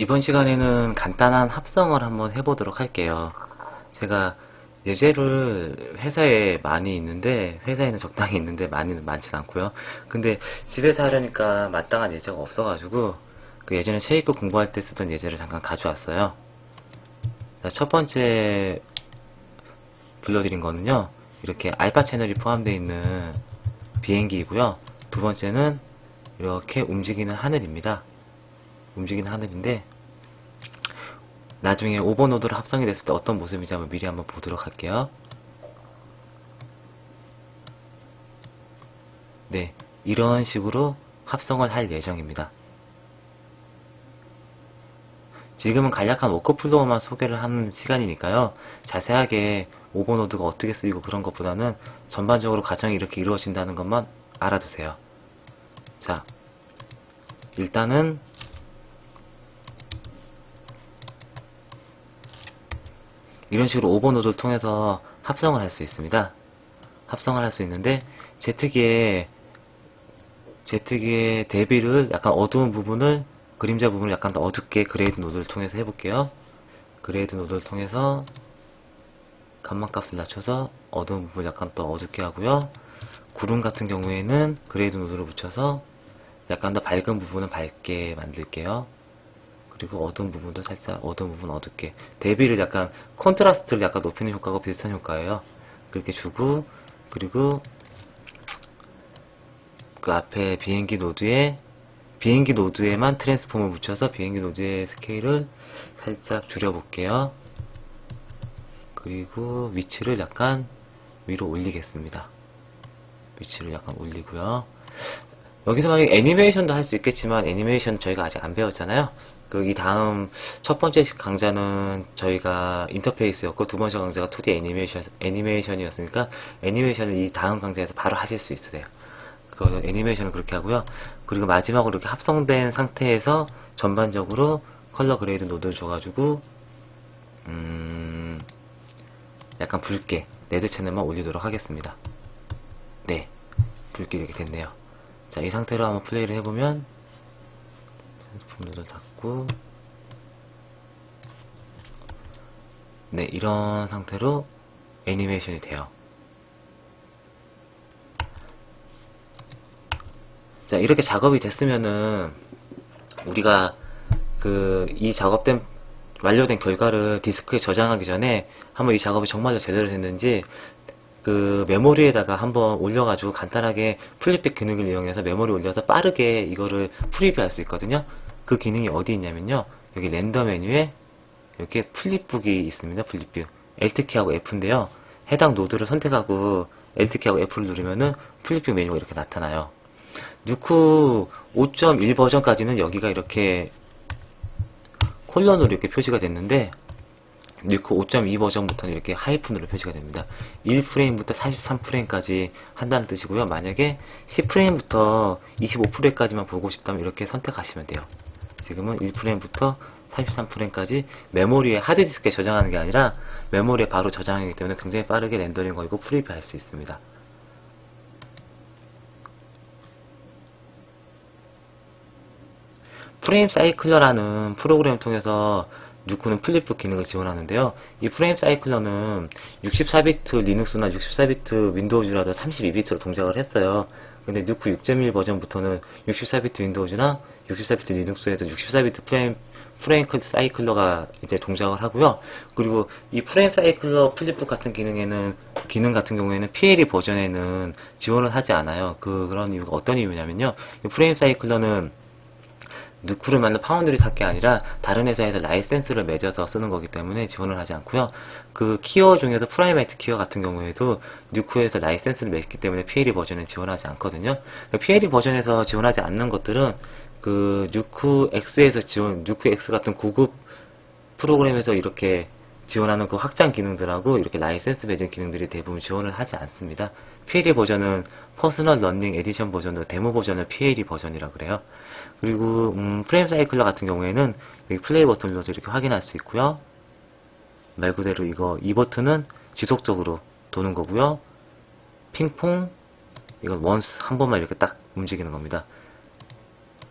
이번 시간에는 간단한 합성을 한번 해보도록 할게요. 제가 예제를 회사에 많이 있는데, 회사에는 적당히 있는데 많이는 많진 않고요. 근데 집에서 하려니까 마땅한 예제가 없어가지고, 그 예전에 체육교 공부할 때 쓰던 예제를 잠깐 가져왔어요. 자, 첫 번째 불러드린 거는요, 이렇게 알파 채널이 포함되어 있는 비행기이고요. 두 번째는 이렇게 움직이는 하늘입니다. 움직이는 하늘인데 나중에 오버노드로 합성이 됐을 때 어떤 모습인지 한번 미리 한번 보도록 할게요. 네, 이런 식으로 합성을 할 예정입니다. 지금은 간략한 워크플로우만 소개를 하는 시간이니까요. 자세하게 오버노드가 어떻게 쓰이고 그런 것보다는 전반적으로 과정이 이렇게 이루어진다는 것만 알아두세요. 자, 일단은 이런 식으로 오버노드를 통해서 합성을 할 수 있습니다. 합성을 할 수 있는데 Z기에 Z기의 대비를 약간 어두운 부분을 그림자 부분을 약간 더 어둡게 그레이드 노드를 통해서 해볼게요. 그레이드 노드를 통해서 감마 값을 낮춰서 어두운 부분을 약간 더 어둡게 하고요. 구름 같은 경우에는 그레이드 노드를 붙여서 약간 더 밝은 부분은 밝게 만들게요. 그리고 어두운 부분도 살짝 어두운 부분 어둡게 대비를 약간 컨트라스트를 약간 높이는 효과가 비슷한 효과예요. 그렇게 주고 그리고 그 앞에 비행기 노드에 비행기 노드에만 트랜스폼을 붙여서 비행기 노드의 스케일을 살짝 줄여볼게요. 그리고 위치를 약간 위로 올리겠습니다. 위치를 약간 올리고요. 여기서 만약에 애니메이션도 할 수 있겠지만 애니메이션 저희가 아직 안 배웠잖아요. 그이 다음 첫 번째 강좌는 저희가 인터페이스였고 두 번째 강좌가 2D 애니메이션 애니메이션이었으니까 애니메이션을 이 다음 강좌에서 바로 하실 수 있으세요. 그 애니메이션은 그렇게 하고요. 그리고 마지막으로 이렇게 합성된 상태에서 전반적으로 컬러 그레이드 노드를 줘가지고 음 약간 붉게 레드 채널만 올리도록 하겠습니다. 네, 붉게 이렇게 됐네요. 자, 이 상태로 한번 플레이를 해보면 분노를 닫고 네, 이런 상태로 애니메이션이 돼요. 자, 이렇게 작업이 됐으면은 우리가 그 이 작업된 완료된 결과를 디스크에 저장하기 전에 한번 이 작업이 정말로 제대로 됐는지 그 메모리에다가 한번 올려가지고 간단하게 플립백 기능을 이용해서 메모리 올려서 빠르게 이거를 프리뷰 할 수 있거든요. 그 기능이 어디 있냐면요. 여기 렌더 메뉴에 이렇게 플립북이 있습니다. 플립뷰. Alt키하고 F인데요. 해당 노드를 선택하고 Alt키하고 F를 누르면은 플립뷰 메뉴가 이렇게 나타나요. 누쿠 5.1 버전까지는 여기가 이렇게 콜런으로 이렇게 표시가 됐는데 뉴크 5.2 버전부터는 이렇게 하이픈으로 표시가 됩니다. 1프레임부터 43프레임까지 한다는 뜻이고요. 만약에 10프레임부터 25프레임까지만 보고 싶다면 이렇게 선택하시면 돼요. 지금은 1프레임부터 43프레임까지 메모리에 하드디스크에 저장하는 게 아니라 메모리에 바로 저장하기 때문에 굉장히 빠르게 렌더링 걸고 프리뷰 할 수 있습니다. 프레임 사이클러라는 프로그램을 통해서 누쿠는 플립북 기능을 지원하는데요. 이 프레임 사이클러는 64비트 리눅스나 64비트 윈도우즈라도 32비트로 동작을 했어요. 근데 누쿠 6.1 버전부터는 64비트 윈도우즈나 64비트 리눅스에도 64비트 프레임 프레임 사이클러가 이제 동작을 하고요. 그리고 이 프레임 사이클러 플립북 같은 기능에는 기능 같은 경우에는 PLE 버전에는 지원을 하지 않아요. 그 그런 이유가 어떤 이유냐면요. 이 프레임 사이클러는 누쿠를 만든 파운드리 샀게 아니라 다른 회사에서 라이센스를 맺어서 쓰는 거기 때문에 지원을 하지 않고요. 그 키어 중에서 프라이메이트 키어 같은 경우에도 누쿠에서 라이센스를 맺기 때문에 PLE 버전은 지원하지 않거든요. 그 PLE 버전에서 지원하지 않는 것들은 그 누쿠 X에서 지원, 누쿠 X 같은 고급 프로그램에서 이렇게 지원하는 그 확장 기능들하고 이렇게 라이센스 맺은 기능들이 대부분 지원을 하지 않습니다. PLE 버전은 퍼스널 러닝 에디션 버전으로 데모 버전을 PLE 버전이라 그래요. 그리고 음, 프레임 사이클러 같은 경우에는 여기 플레이 버튼을 눌러서 이렇게 확인할 수 있고요. 말 그대로 이거 이 버튼은 지속적으로 도는 거고요. 핑퐁 이건 원스 한 번만 이렇게 딱 움직이는 겁니다.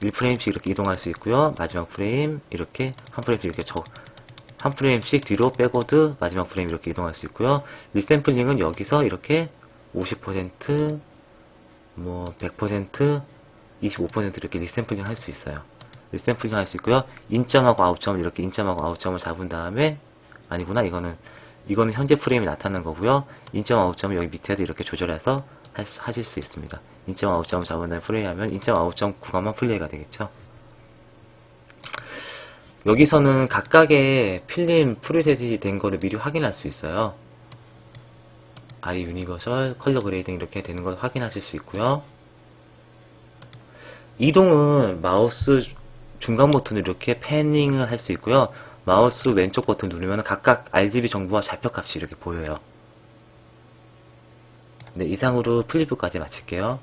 1프레임씩 이렇게 이동할 수 있고요. 마지막 프레임 이렇게 한 프레임씩 이렇게 적, 한 프레임씩 뒤로 백워드 마지막 프레임 이렇게 이동할 수 있고요. 리샘플링은 여기서 이렇게 50%, 뭐 100%, 25% 이렇게 리샘플링 할 수 있어요. 리샘플링 할 수 있고요. 인점하고 아웃점을 이렇게 인점하고 아웃점을 잡은 다음에 아니구나 이거는 이거는 현재 프레임이 나타나는 거고요. 인점 아웃점을 여기 밑에도 이렇게 조절해서 하실 수 있습니다. 인점 아웃점을 잡은 다음에 플레이하면 인점 아웃점 구간만 플레이가 되겠죠. 여기서는 각각의 필름 프리셋이 된 거를 미리 확인할 수 있어요. 아이 유니버설, 컬러 그레이딩 이렇게 되는 걸 확인하실 수 있고요. 이동은 마우스 중간 버튼을 이렇게 패닝을 할 수 있고요. 마우스 왼쪽 버튼 누르면 각각 RGB 정보와 좌표값이 이렇게 보여요. 네, 이상으로 플립까지 마칠게요.